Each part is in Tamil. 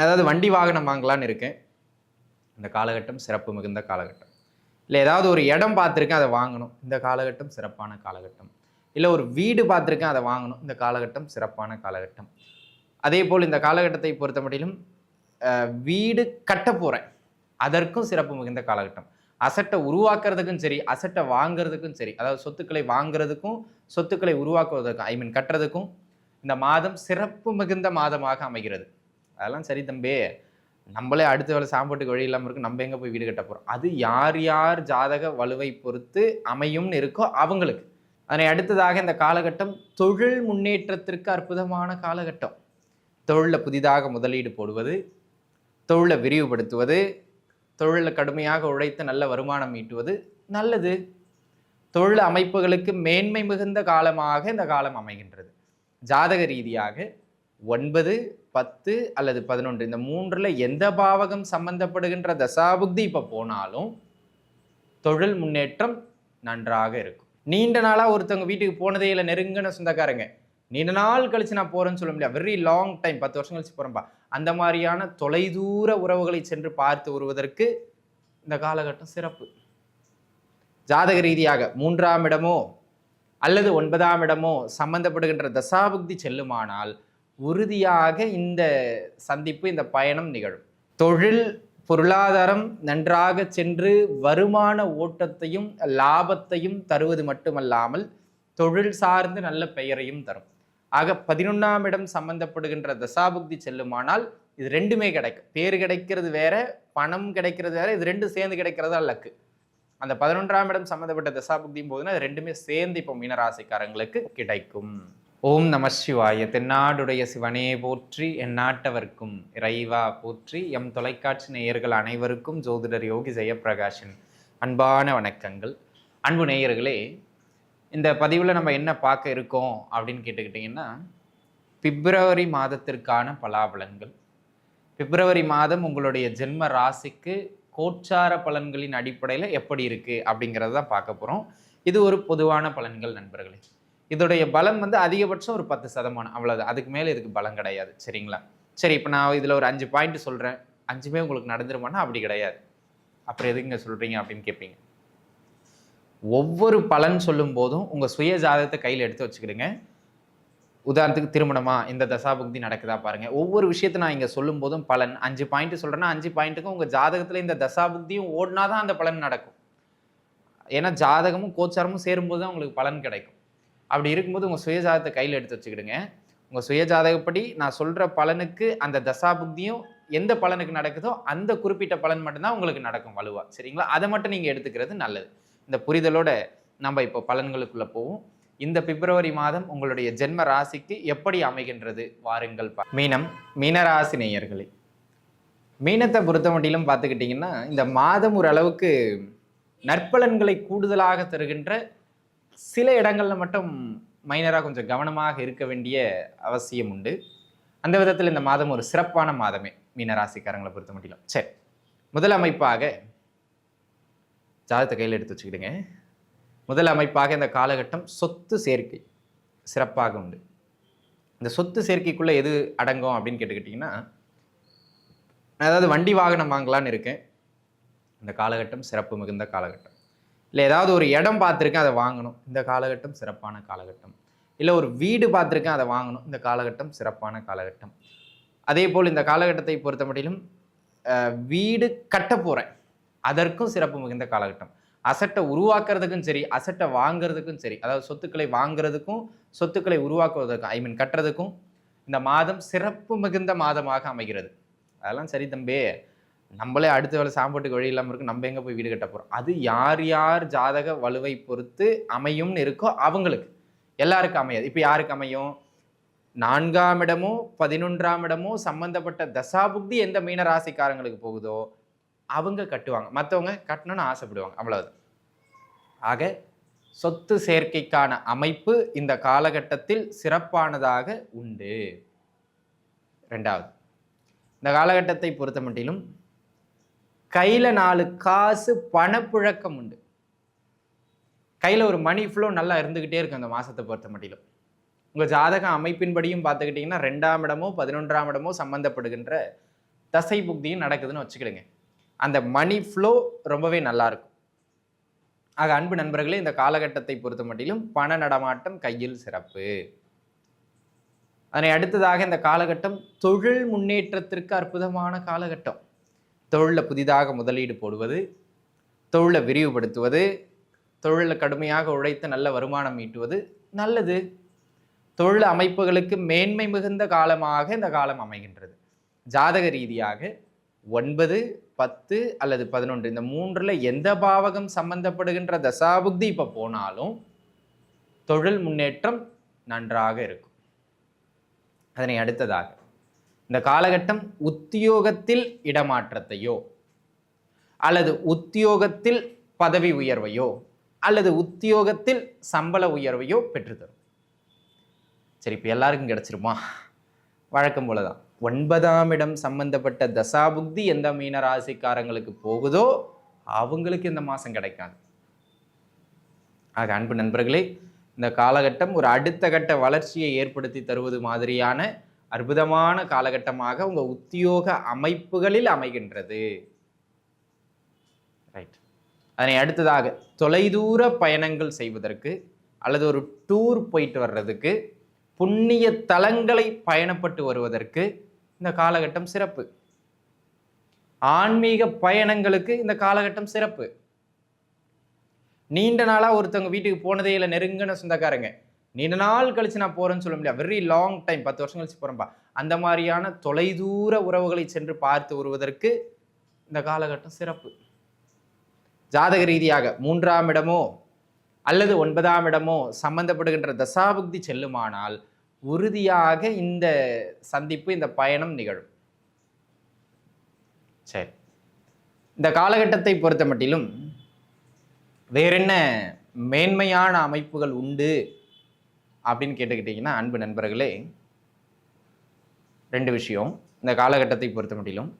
அதாவது வண்டி வாகனம் வாங்கலான்னு இருக்கேன். இந்த காலகட்டம் சிறப்பு மிகுந்த காலகட்டம். இல்லை ஏதாவது ஒரு இடம் பார்த்துருக்கேன் அதை வாங்கணும். இந்த காலகட்டம் சிறப்பான காலகட்டம். இல்லை ஒரு வீடு பார்த்துருக்கேன் அதை வாங்கணும். இந்த காலகட்டம் சிறப்பான காலகட்டம். அதே போல் இந்த காலகட்டத்தை பொறுத்த மட்டிலும் வீடு கட்ட போகிறேன் அதற்கும் சிறப்பு மிகுந்த காலகட்டம். அசட்டை உருவாக்குறதுக்கும் சரி அசட்டை வாங்குறதுக்கும் சரி அதாவது சொத்துக்களை வாங்குறதுக்கும் சொத்துக்களை உருவாக்குவதற்கும் ஐ மீன் கட்டுறதுக்கும் இந்த மாதம் சிறப்பு மிகுந்த மாதமாக அமைகிறது. அதெல்லாம் சரி தம்பி. நம்மளே அடுத்த வேலை சாப்பாட்டுக்கு வழி இல்லாமல் இருக்கு நம்ம எங்கே போய் வீடு கட்ட போகிறோம் அது யார் யார் ஜாதக வலுவை பொறுத்து அமையும்னு இருக்கோ அவங்களுக்கு. அதனை அடுத்ததாக இந்த காலகட்டம் தொழில் முன்னேற்றத்திற்கு அற்புதமான காலகட்டம். தொழிலில் புதிதாக முதலீடு போடுவது தொழிலை விரிவுபடுத்துவது தொழிலில் கடுமையாக உழைத்து நல்ல வருமானம் ஈட்டுவது நல்லது. தொழில் அமைப்புகளுக்கு மேன்மை மிகுந்த காலமாக இந்த காலம் அமைகின்றது. ஜாதக ரீதியாக ஒன்பது பத்து அல்லது பதினொன்று. இந்த மூன்றில் எந்த பாவகம் சம்பந்தப்படுகின்ற தசாபுக்தி இப்போ போனாலும் தொழில் முன்னேற்றம் நன்றாக இருக்கும். நீண்ட நாளாக ஒருத்தவங்க வீட்டுக்கு போனதே இல்லை நெருங்கின சொந்தக்காரங்க. நீண்ட நாள் கழித்து நான் போகிறேன்னு சொல்ல முடியாது. வெரி லாங் டைம் பத்து வருஷம் கழிச்சு போகிறேன்ப்பா அந்த மாதிரியான தொலைதூர உறவுகளை சென்று பார்த்து வருவதற்கு இந்த காலகட்டம் சிறப்பு. ஜாதக ரீதியாக மூன்றாம் இடமோ அல்லது ஒன்பதாம் இடமோ சம்பந்தப்படுகின்ற தசாபுக்தி செல்லுமானால் உறுதியாக இந்த சந்திப்பு இந்த பயணம் நிகழும். தொழில் பொருளாதாரம் நன்றாக சென்று வருமான ஓட்டத்தையும் லாபத்தையும் தருவது மட்டுமல்லாமல் தொழில் சார்ந்து நல்ல பெயரையும் தரும். ஆக பதினொன்றாம் இடம் சம்பந்தப்படுகின்ற தசாபுக்தி செல்லுமானால் இது ரெண்டுமே கிடைக்கும். பேர் கிடைக்கிறது வேற பணம் கிடைக்கிறது வேற இது ரெண்டும் சேர்ந்து கிடைக்கிறதா லக்கு. அந்த பதினொன்றாம் இடம் சம்மந்தப்பட்ட தசாபுக்தியும் போதுன்னா அது ரெண்டுமே சேர்ந்து இப்போ மீனராசிக்காரங்களுக்கு கிடைக்கும். ஓம் நம சிவாய. தென்னாடுடைய சிவனே போற்றி என் நாட்டவர்க்கும் இறைவா போற்றி எம் தொலைக்காட்சி நேயர்கள் அனைவருக்கும் ஜோதிடர் யோகி ஜெயப்பிரகாஷின் அன்பான வணக்கங்கள். அன்பு நேயர்களே இந்த பதிவில் நம்ம என்ன பார்க்க இருக்கோம் அப்படின்னு கேட்டுக்கிட்டிங்கன்னா பிப்ரவரி மாதத்திற்கான பலாபலன்கள். பிப்ரவரி மாதம் உங்களுடைய ஜென்ம ராசிக்கு கோச்சார பலன்களின் அடிப்படையில் எப்படி இருக்குது அப்படிங்கிறத தான் பார்க்க போகிறோம் இது ஒரு பொதுவான பலன்கள் நண்பர்களே. இதோடைய பலம் வந்து அதிகபட்சம் ஒரு பத்து சதமானம். அவ்வளோதான் அதுக்கு மேலே இதுக்கு பலம் கிடையாது. சரிங்களா? சரி இப்போ நான் இதில் ஒரு அஞ்சு பாயிண்ட் சொல்கிறேன் அஞ்சுமே உங்களுக்கு நடந்துருமானா அப்படி கிடையாது. அப்புறம் எதுக்குங்க சொல்கிறீங்க அப்படின்னு கேட்பீங்க ஒவ்வொரு பலன் சொல்லும் போதும் உங்கள் சுய ஜாதகத்தை கையில் எடுத்து வச்சுக்கிடுங்க. உதாரணத்துக்கு திருமணமா? இந்த தசாபுக்தி நடக்குதா பாருங்க. ஒவ்வொரு விஷயத்தை நான் இங்கே சொல்லும் போதும் பலன். அஞ்சு பாயிண்ட் சொல்கிறேன்னா அஞ்சு பாயிண்ட்டுக்கும் உங்கள் ஜாதகத்தில் இந்த தசாபுக்தியும் ஓடினா தான் அந்த பலன் நடக்கும். ஏன்னா ஜாதகமும் கோச்சாரமும் சேரும்போது தான் உங்களுக்கு பலன் கிடைக்கும். அப்படி இருக்கும்போது உங்கள் சுயஜாதத்தை கையில் எடுத்து வச்சுக்கிடுங்க. உங்கள் சுயஜாதகப்படி நான் சொல்கிற பலனுக்கு அந்த தசாபுக்தியும் எந்த பலனுக்கு நடக்குதோ அந்த குறிப்பிட்ட பலன் மட்டும்தான் உங்களுக்கு நடக்கும் வலுவாக சரிங்களா? அதை மட்டும் நீங்கள் எடுத்துக்கிறது நல்லது. இந்த புரிதலோட நம்ம இப்போ பலன்களுக்குள்ளே போவோம். இந்த பிப்ரவரி மாதம் உங்களுடைய ஜென்ம ராசிக்கு எப்படி அமைகின்றது? வாருங்கள் பா மீனம் மீனராசி நேயர்களே. மீனத்தை பொறுத்த மட்டிலும் பார்த்துக்கிட்டிங்கன்னா இந்த மாதம் ஓரளவுக்கு நற்பலன்களை கூடுதலாக தருகின்ற சில இடங்களில் மட்டும் மைனராக கொஞ்சம் கவனமாக இருக்க வேண்டிய அவசியம் உண்டு. அந்த விதத்தில் இந்த மாதம் ஒரு சிறப்பான மாதமே மீனராசிக்காரங்களை பொறுத்த மட்டிலும். சரி முதல் அமைப்பாக ஜாதகத்தை கையில் எடுத்து வச்சுக்கிடுங்க. முதல் அமைப்பாக இந்த காலகட்டம் சொத்து சேர்க்கை சிறப்பாக உண்டு. இந்த சொத்து சேர்க்கைக்குள்ளே எது அடங்கும் அப்படின்னு கேட்டுக்கிட்டிங்கன்னா அதாவது வண்டி வாகனம் வாங்கலான்னு இருக்கேன். இந்த காலகட்டம் சிறப்பு மிகுந்த காலகட்டம். இல்லை ஏதாவது ஒரு இடம் பார்த்துருக்கேன் அதை வாங்கணும். இந்த காலகட்டம் சிறப்பான காலகட்டம். இல்லை ஒரு வீடு பார்த்துருக்கேன் அதை வாங்கணும். இந்த காலகட்டம் சிறப்பான காலகட்டம். அதே போல் இந்த காலகட்டத்தை பொறுத்த மட்டிலும் வீடு கட்ட போகிறேன் அதற்கும் சிறப்பு மிகுந்த காலகட்டம். அசட்டை உருவாக்குறதுக்கும் சரி அசட்டை வாங்குறதுக்கும் சரி அதாவது சொத்துக்களை வாங்குறதுக்கும் சொத்துக்களை உருவாக்குவதற்கும் ஐ மீன் கட்டுறதுக்கும் இந்த மாதம் சிறப்பு மிகுந்த மாதமாக அமைகிறது. அதெல்லாம் சரி தம்பி. நம்மளே அடுத்த வேலை சாப்பாட்டுக்கு வழி இல்லாமல் இருக்கு நம்ம எங்கே போய் வீடு கட்ட போகிறோம் அது யார் யார் ஜாதக வலுவை பொறுத்து அமையும்னு இருக்கோ அவங்களுக்கு. எல்லாருக்கும் அமையாது. இப்போ யாருக்கு அமையும்? நான்காம் இடமோ பதினொன்றாம் இடமோ சம்மந்தப்பட்ட தசாபுக்தி எந்த மீன ராசிக்காரங்களுக்கு போகுதோ அவங்க கட்டுவாங்க. மற்றவங்க கட்டணும்னு ஆசைப்படுவாங்க. அவ்வளவுதான். ஆக சொத்து சேர்க்கைக்கான அமைப்பு இந்த காலகட்டத்தில் சிறப்பானதாக உண்டு. ரெண்டாவது இந்த காலகட்டத்தை பொறுத்த மட்டிலும் கையில் நாலு காசு பணப்புழக்கம் உண்டு. கையில் ஒரு மணி ஃப்ளோ நல்லா இருந்துக்கிட்டே இருக்கும் அந்த மாதத்தை பொறுத்த மட்டிலும். உங்கள் ஜாதக அமைப்பின்படியும் பார்த்துக்கிட்டிங்கன்னா ரெண்டாம் இடமோ பதினொன்றாம் இடமோ சம்மந்தப்படுகின்ற தசை புக்தியும் நடக்குதுன்னு வச்சுக்கிடுங்க. அந்த மணி ஃப்ளோ ரொம்பவே நல்லா இருக்கும். ஆக அன்பு நண்பர்களே இந்த காலகட்டத்தை பொறுத்த மட்டிலும் பண நடமாட்டம் கையில் சிறப்பு. அதனை அடுத்ததாக இந்த காலகட்டம் தொழில் முன்னேற்றத்திற்கு அற்புதமான காலகட்டம். தொழிலில் புதிதாக முதலீடு போடுவது தொழிலை விரிவுபடுத்துவது தொழிலில் கடுமையாக உழைத்து நல்ல வருமானம் ஈட்டுவது நல்லது. தொழில் அமைப்புகளுக்கு மேன்மை மிகுந்த காலமாக இந்த காலம் அமைகின்றது. ஜாதக ரீதியாக ஒன்பது பத்து அல்லது பதினொன்று இந்த மூன்றில் எந்த பாவகம் சம்பந்தப்படுகின்ற தசாபுக்தி இப்போ போனாலும் தொழில் முன்னேற்றம் நன்றாக இருக்கும். அதனை அடுத்ததாக இந்த காலகட்டம் உத்தியோகத்தில் இடமாற்றத்தையோ அல்லது உத்தியோகத்தில் பதவி உயர்வையோ அல்லது உத்தியோகத்தில் சம்பள உயர்வையோ பெற்றுத்தரும். சரி இப்போ எல்லாருக்கும் கிடைச்சிருமா? வழக்கம் போல தான் ஒன்பதாம் இடம் சம்பந்தப்பட்ட தசாபுக்தி எந்த மீன ராசிக்காரங்களுக்கு போகுதோ அவங்களுக்கு இந்த மாதம் கிடைக்காது. ஆக அன்பு நண்பர்களே இந்த காலகட்டம் ஒரு அடுத்த கட்ட வளர்ச்சியை ஏற்படுத்தி தருவது மாதிரியான அற்புதமான காலகட்டமாக உங்கள் உத்தியோக அமைப்புகளில் அமைகின்றது. ரைட் அதனை அடுத்ததாக தொலைதூர பயணங்கள் செய்வதற்கு அல்லது ஒரு டூர் போயிட்டு வர்றதுக்கு புண்ணிய தலங்களை பயணப்பட்டு வருவதற்கு இந்த காலகட்டம் சிறப்பு. ஆன்மீக பயணங்களுக்கு இந்த காலகட்டம் சிறப்பு. நீண்ட நாளாக ஒருத்தவங்க வீட்டுக்கு போனதே இல்லை நெருங்கின சொந்தக்காரங்க. நீண்ட நாள் கழிச்சு நான் போறேன்னு சொல்ல முடியாது. வெரி லாங் டைம் பத்து வருஷம் கழிச்சு போறேன்பா. அந்த மாதிரியான தொலைதூர உறவுகளை சென்று பார்த்து வருவதற்கு இந்த காலகட்டம் சிறப்பு. ஜாதக ரீதியாக மூன்றாம் இடமோ அல்லது ஒன்பதாம் இடமோ சம்பந்தப்படுகின்ற தசாபுக்தி செல்லுமானால் உறுதியாக இந்த சந்திப்பு இந்த பயணம் நிகழும். சரி. இந்த காலகட்டத்தை பொறுத்த மட்டிலும் வேறென்ன மேன்மையான அமைப்புகள் உண்டு? அப்படின்னு கேட்டுக்கிட்டிங்கன்னா அன்பு நண்பர்களே ரெண்டு விஷயம். இந்த காலகட்டத்தை பொறுத்த முடியலும்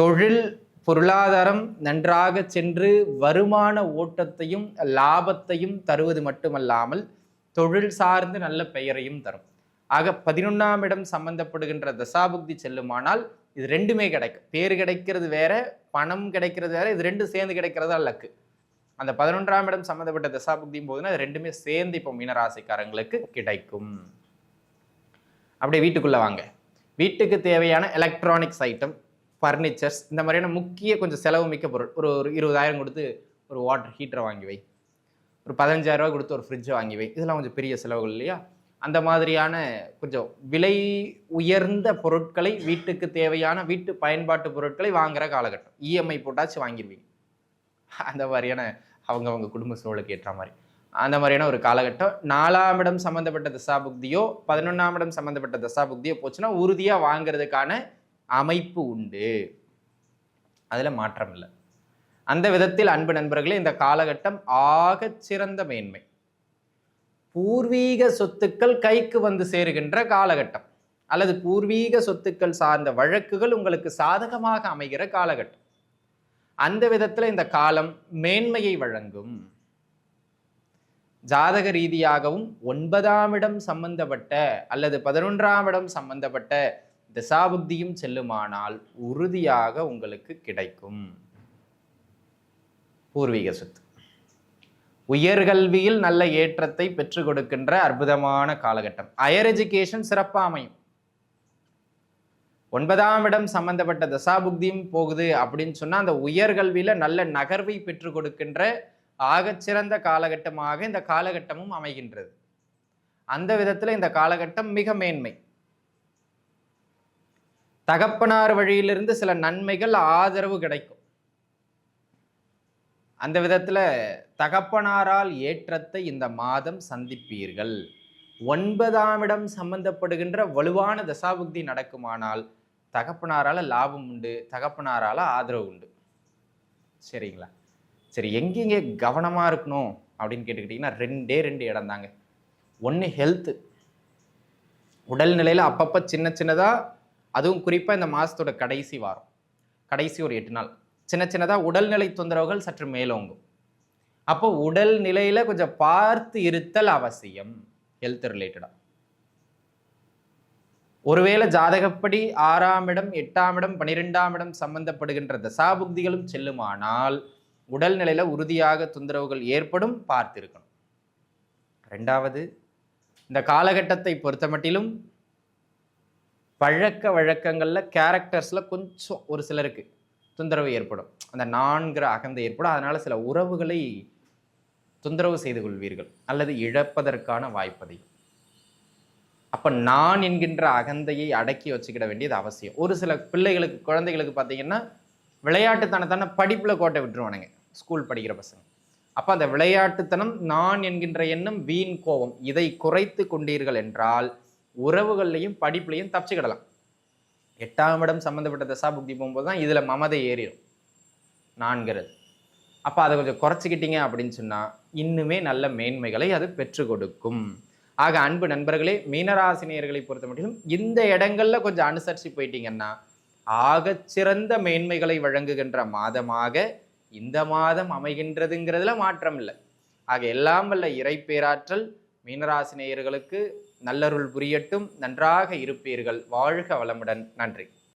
தொழில் பொருளாதாரம் நன்றாக சென்று வருமான ஓட்டத்தையும் லாபத்தையும் தருவது மட்டுமல்லாமல் தொழில் சார்ந்து நல்ல பெயரையும் தரும். ஆக பதினொன்றாம் இடம் சம்பந்தப்படுகின்ற தசாபுக்தி செல்லுமானால் இது ரெண்டுமே கிடைக்கும். பேர் கிடைக்கிறது வேற பணம் கிடைக்கிறது வேற இது ரெண்டும் சேர்ந்து கிடைக்கிறதா லக்கு. அந்த பதினொன்றாம் இடம் சம்மந்தப்பட்ட தசாபுக்தியும் போதுன்னா அது ரெண்டுமே சேர்ந்து இப்போ மீனராசிக்காரங்களுக்கு கிடைக்கும். அப்படியே வீட்டுக்குள்ள வாங்க. வீட்டுக்கு தேவையான எலக்ட்ரானிக்ஸ் ஐட்டம் ஃபர்னிச்சர்ஸ் இந்த மாதிரியான முக்கிய கொஞ்சம் செலவு மிக்க பொருள். ஒரு ஒரு இருபதாயிரம் கொடுத்து ஒரு வாட்டர் ஹீட்டரை வாங்கி வை. ஒரு பதினஞ்சாயிரம் கொடுத்து ஒரு ஃப்ரிட்ஜை வாங்கி வை. இதெல்லாம் கொஞ்சம் பெரிய செலவுகள் இல்லையா? அந்த மாதிரியான கொஞ்சம் விலை உயர்ந்த பொருட்களை வீட்டுக்கு தேவையான வீட்டு பயன்பாட்டு பொருட்களை வாங்குற காலகட்டம். இஎம்ஐ போட்டாச்சு வாங்கிடுவீங்க அந்த மாதிரியான அவங்கவங்க குடும்ப சூழலுக்கு ஏற்ற மாதிரி. அந்த மாதிரியான ஒரு காலகட்டம். நாலாம் இடம் சம்மந்தப்பட்ட தசாபுக்தியோ பதினொன்றாம் இடம் சம்மந்தப்பட்ட தசாபுக்தியோ போச்சுன்னா உறுதியாக வாங்குறதுக்கான அமைப்பு உண்டு. அதில் மாற்றம் இல்லை. அந்த விதத்தில் அன்பு நண்பர்களே இந்த காலகட்டம் ஆகச் சிறந்த மேன்மை. பூர்வீக சொத்துக்கள் கைக்கு வந்து சேருகின்ற காலகட்டம். அல்லது பூர்வீக சொத்துக்கள் சார்ந்த வழக்குகள் உங்களுக்கு சாதகமாக அமைகிற காலகட்டம். அந்த விதத்தில் இந்த காலம் மேன்மையை வழங்கும். ஜாதக ரீதியாகவும் ஒன்பதாம் இடம் சம்பந்தப்பட்ட அல்லது பதினொன்றாம் இடம் சம்பந்தப்பட்ட திசாபுக்தியும் செல்லுமானால் உறுதியாக உங்களுக்கு கிடைக்கும். பூர்வீக சொத்து. உயர்கல்வியில் நல்ல ஏற்றத்தை பெற்றுக் கொடுக்கின்ற அற்புதமான காலகட்டம். ஹையர் எஜுகேஷன் சிறப்பாக அமையும். ஒன்பதாம் இடம் சம்பந்தப்பட்ட தசாபுக்தியும் போகுது அப்படின்னு சொன்னால் அந்த உயர்கல்வியில் நல்ல நகர்வை பெற்றுக் கொடுக்கின்ற ஆகச்சிறந்த காலகட்டமாக இந்த காலகட்டமும் அமைகின்றது. அந்த விதத்தில் இந்த காலகட்டம் மிக மேன்மை. தகப்பனார் வழியிலிருந்து சில நன்மைகள் ஆதரவு கிடைக்கும். அந்த விதத்தில் தகப்பனாரால் ஏற்றத்தை இந்த மாதம் சந்திப்பீர்கள். ஒன்பதாம் இடம் சம்பந்தப்படுகின்ற வலுவான தசாபுக்தி நடக்குமானால் தகப்பனாரால் லாபம் உண்டு தகப்பனாரால் ஆதரவு உண்டு. சரிங்களா? சரி எங்கெங்கே கவனமாக இருக்கணும் அப்படின்னு கேட்டுக்கிட்டிங்கன்னா ரெண்டே ரெண்டு இடம் தாங்க. ஒன்று ஹெல்த்து உடல்நிலையில் அப்பப்போ சின்ன சின்னதாக அதுவும் குறிப்பாக இந்த மாதத்தோட கடைசி வாரம். கடைசி ஒரு எட்டு நாள். சின்ன சின்னதாக உடல்நிலை தொந்தரவுகள் சற்று மேலோங்கும் அப்போ உடல் நிலையில் கொஞ்சம் பார்த்து இருத்தல் அவசியம் ஹெல்த் ரிலேட்டடாக ஒருவேளை ஜாதகப்படி ஆறாம் இடம் எட்டாம் இடம் பனிரெண்டாம் இடம் சம்பந்தப்படுகின்ற தசாபுக்திகளும் செல்லுமானால் உடல்நிலையில் உறுதியாக தொந்தரவுகள் ஏற்படும் பார்த்திருக்கணும். ரெண்டாவது இந்த காலகட்டத்தை பொறுத்தமட்டிலும் பழக்க வழக்கங்களில் கேரக்டர்ஸில் கொஞ்சம் ஒரு சிலருக்கு தொந்தரவு ஏற்படும். அந்த நான்கிற அகந்தை ஏற்படும். அதனால் சில உறவுகளை தொந்தரவு செய்து கொள்வீர்கள். அல்லது இழப்பதற்கான வாய்ப்பதை அப்போ நான் என்கின்ற அகந்தையை அடக்கி வச்சுக்கிட வேண்டியது அவசியம். ஒரு சில பிள்ளைகளுக்கு குழந்தைகளுக்கு பார்த்தீங்கன்னா விளையாட்டுத்தனத்தான படிப்பில் கோட்டை விட்டுருவானுங்க ஸ்கூல் படிக்கிற பசங்க. அப்போ அந்த விளையாட்டுத்தனம் நான் என்கின்ற எண்ணம் வீண் கோபம் இதை குறைத்து கொண்டீர்கள் என்றால் உறவுகள்லையும் படிப்புலையும் தப்பிச்சுக்கிடலாம். எட்டாம் இடம் சம்மந்தப்பட்ட தசாபுக்தி போகும்போது தான் இதில் மமதை ஏறிடும். நான்கிறது. அப்போ அதை கொஞ்சம் குறைச்சிக்கிட்டீங்க அப்படின்னு சொன்னால் இன்னுமே நல்ல மேன்மைகளை அது பெற்றுக் கொடுக்கும். ஆக அன்பு நண்பர்களே மீனராசினியர்களை பொறுத்த மட்டும் இந்த இடங்கள்ல கொஞ்சம் அனுசரித்து போயிட்டீங்கன்னா ஆகச்சிறந்த மேன்மைகளை வழங்குகின்ற மாதமாக இந்த மாதம் அமைகின்றதுங்கிறதுல மாற்றம் இல்லை. ஆக எல்லாம் வல்ல இறைப்பேராற்றல் மீனராசினியர்களுக்கு நல்லருள் புரியட்டும் நன்றாக இருப்பீர்கள். வாழ்க வளமுடன். நன்றி.